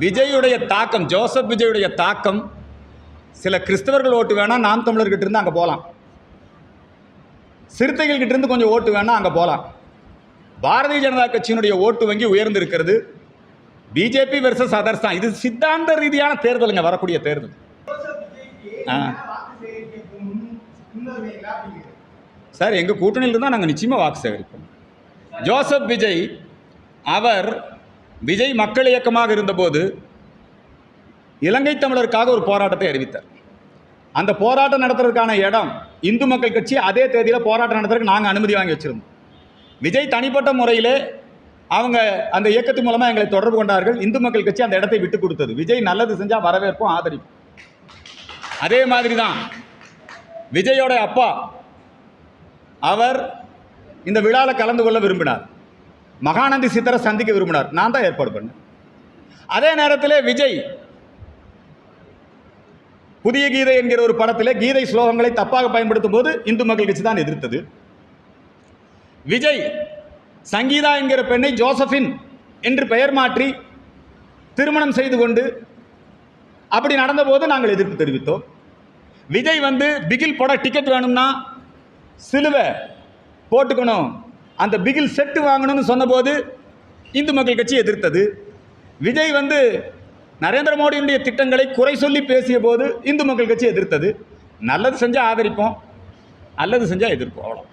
விஜயுடைய தாக்கம் ஜோசப் விஜயுடைய தாக்கம் சில கிறிஸ்தவர்கள் ஓட்டு வேணால் நாம் தமிழர்கிட்ட இருந்து அங்கே போகலாம் சிறுத்தைகள்கிட்ட இருந்து கொஞ்சம் ஓட்டு வேணால் அங்கே போகலாம் பாரதிய ஜனதா கட்சியினுடைய ஓட்டு வங்கி உயர்ந்திருக்கிறது. பிஜேபி வெர்சஸ் அதர்ஸ் தான். இது சித்தாந்த ரீதியான தேர்தலுங்க வரக்கூடிய தேர்தல். ஆ. சார் எங்கள் கூட்டணியில் இருந்தால் நாங்கள் நிச்சயமாக வாக்கு சேகரிப்போம். ஜோசப் விஜய் அவர் விஜய் மக்கள் இயக்கமாக இருந்தபோது இலங்கை தமிழருக்காக ஒரு போராட்டத்தை அறிவித்தார். அந்த போராட்டம் நடத்துறதுக்கான இடம் இந்து மக்கள் கட்சி அதே தேதியில் போராட்டம் நடத்துறதுக்கு நாங்கள் அனுமதி வாங்கி வச்சுருந்தோம். விஜய் தனிப்பட்ட முறையிலே அவங்க அந்த இயக்கத்தின் மூலமாக எங்களை தொடர்பு கொண்டார்கள். இந்து மக்கள் கட்சி அந்த இடத்தை விட்டு கொடுத்தது. விஜய் நல்லது செஞ்சால் வரவேற்போம் ஆதரிப்போம். அதே மாதிரி தான் விஜயோட அப்பா அவர் இந்த விழாவில் கலந்து கொள்ள விரும்பினார். மகாநந்தி சித்தரை சந்திக்க விரும்பினார். நான் தான் ஏற்பாடு பண்ணேன். அதே நேரத்தில் விஜய் புதிய கீதை என்கிற ஒரு படத்தில் கீதை ஸ்லோகங்களை தப்பாக பயன்படுத்தும் போது இந்து மக்கள் கட்சி தான் எதிர்த்தது. விஜய் சங்கீதா என்கிற பெண்ணை ஜோசஃபின் என்று பெயர் மாற்றி திருமணம் செய்து கொண்டு அப்படி நடந்தபோது நாங்கள் எதிர்ப்பு தெரிவித்தோம். விஜய் வந்து பிகில் போட டிக்கெட் வேணும்னா சிலுவை போட்டுக்கணும். அந்த பிகில் செட்டு வாங்கணும்னு சொன்னபோது இந்து மக்கள் கட்சி எதிர்த்தது. விஜய் வந்து நரேந்திர மோடியினுடைய திட்டங்களை குறை சொல்லி பேசிய போது இந்து மக்கள் கட்சி எதிர்த்தது. நல்லது செஞ்சால் ஆதரிப்போம் நல்லது செஞ்சால் எதிர்ப்போம் அவ்வளோ